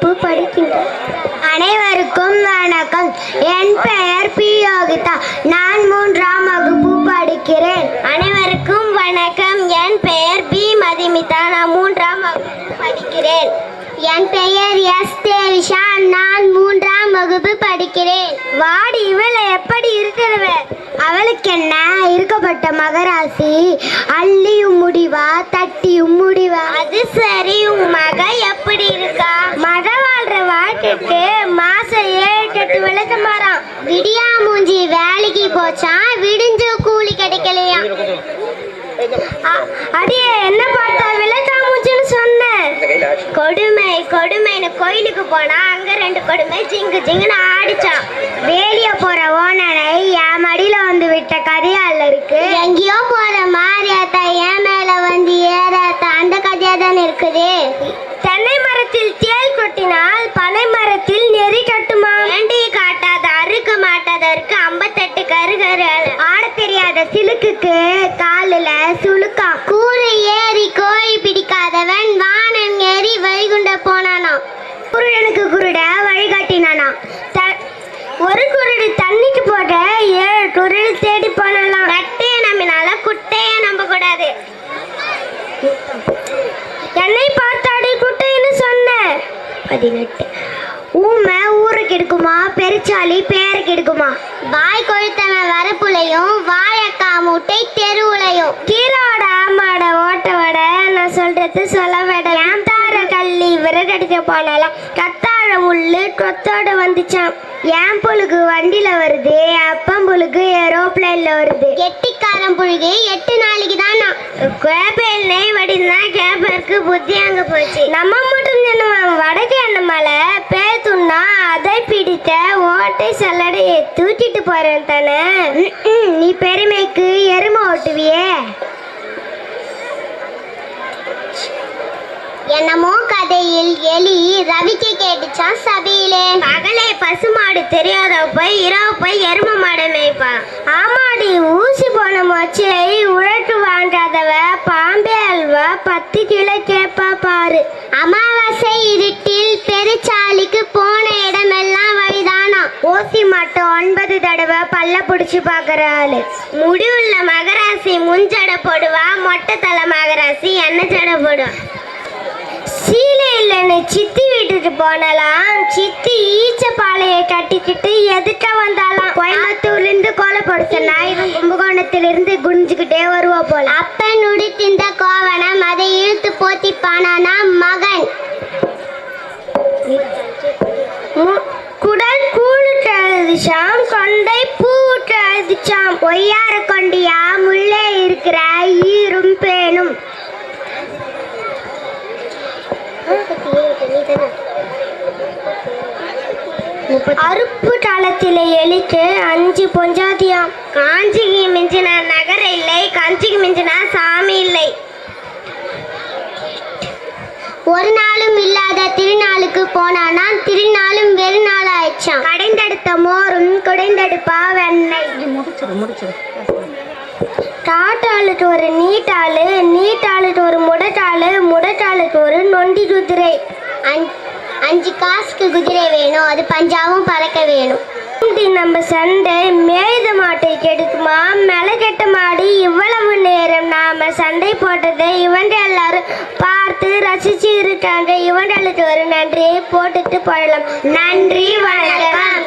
வகுப்பு படிக்கின்றேன் அனைவருக்கும் வணக்கம். என் பெயர் பி. யோகிதா. நான் மூன்றாம் வகுப்பு படிக்கிறேன். அனைவருக்கும் வணக்கம். என் பெயர் பி. மதிமிதா. நான் மூன்றாம் வகுப்பு படிக்கிறேன். என் பெயர் எஸ். தேவிஷா. நான் மூன்றாம் வகுப்பு படிக்கிறேன். வாடி இவளை எப்படி இருக்கிறவ? அவளுக்கு என்ன? இருக்கப்பட்ட மகராசி அள்ளியும் முடிவா தட்டியும் முடிவா? அது சரி. உன் மக எப்படி இருக்கா? வேலைக்கு போச்சான் விடிஞ்ச கூலி கிடைக்கலையா? அ- அடியே என்ன பார்த்தா? விளக்கா சொன்ன. சொன்னேன் கொடுமை கொடுமைன்னு கோயிலுக்கு போனா அங்க ரெண்டு கொடுமை ஜிங்கு ஜிங்குன்னு ஆடிச்சான். வேலிய போற ஓனனை என் மடியில வந்து விட்ட கதையால இருக்கு? எங்கேயோ போற தான் ஏன் குரல் தேடி போனலாம். கட்டைய நம்பினால குட்டைய நம்ப கூடாது என்னை பார்த்தாடி குட்டைன்னு சொன்ன. பதினெட்டு. ஊமை ஊருக்கு எடுக்குமா? பெருச்சாலி பேருக்கு எடுக்குமா? வாய் கொழுத்தவன் வரப்புலையும் வாயக்கா மூட்டை தெருவுலையும். கீரோட ஆமாட ஓட்ட வட நான் சொல்றது சொல்ல விட ஏன் தார கள்ளி விறகடிக்க கத்த கத்தாழ முள்ளு கொத்தோட வந்துச்சான் ஏன் புழுகு வண்டியில வருது? அப்பம் புழுகு ஏரோப்ளைன்ல வருது. கெட்டிக்காரன் புழுகு எட்டு நாளைக்கு தானா? கேப்பேல் நெய் வடினா கேப்பருக்கு புத்தி அங்க போச்சு. நம்ம மட்டும் தின்னுவான் வடக்கு எண்ணமலை பேத்துன்னா அதை பிடித்த ஓட்டை சல்லடையை தூக்கிட்டு போறேன் தானே? நீ பெருமைக்கு எருமை ஓட்டுவியே. என்னமோ கதையில் ரவிக்கு கேட்டுச்சான் சபையிலே? பகலே பசுமாடு தெரியாத போய் இரவு போய் எரும மாடு மேய்ப்பா. ஆமாடி ஊசி போன மொச்சை உழட்டு வாங்காதவ பாம்பே அல்வா பத்து கிலோ கேப்பா பாரு. அமாவாசை இருட்டில் பெருச்சாலிக்கு போன இடமெல்லாம் வழிதானா? ஓசி மட்டும் ஒன்பது தடவை பல்ல பிடிச்சி பார்க்குற ஆளு. முடிவுள்ள மகராசி முஞ்சடை போடுவா மொட்டை தலை மகராசி என்ன ஜடை போடும் இல்லைன்னு சித்தி வீட்டுக்கு போனலாம். சித்தி ஈச்ச பாலையை கட்டிக்கிட்டு எதுக்க வந்தாலாம்? கோயம்புத்தூர்ல இருந்து கோலை கோலப்படுத்த நாயகம் கும்பகோணத்திலிருந்து குனிஞ்சுக்கிட்டே வருவா போல. அப்பன் உடுத்திந்த கோவனம் அதை இழுத்து போத்தி பானானா மகன் குடல் கூழுக்கு அழுதுச்சாம் கொண்டை பூவுக்கு அழுதுச்சாம் ஒய்யார அறுப்பு காலத்திலே எலிக்கு அஞ்சு பொஞ்சாதியாம். காஞ்சிக்கு மிஞ்சின நகர இல்லை கஞ்சிக்கு மிஞ்சின சாமி இல்லை. ஒரு நாளும் இல்லாத திருநாளுக்கு போனானா. திருநாளும் வெறு நாள் ஆயிடுச்சான் கடைந்தெடுத்த மோரும் குடைந்தெடுப்பா வெண்ணெய். முடிச்சிடும் முடிச்சிடும் ஆளுக்கு ஒரு நீட்டாளு நீட்டாளுக்கு ஒரு முடக்காளு முடட்டாளுக்கு ஒரு நொண்டி குதிரை. அஞ்சு காசுக்கு குதிரை வேணும் அது பஞ்சாவும் பறக்க வேணும். நம்ம சண்டை மேய்த மாட்டை கெடுக்குமா? மெலகெட்ட மாடி இவ்வளவு நேரம் நாம சண்டை போட்டதை இவன் எல்லாரும் பார்த்து ரசிச்சு இருக்காங்க. இவங்களுக்கு ஒரு நன்றியை போட்டுட்டு போடலாம். நன்றி வணக்கம்.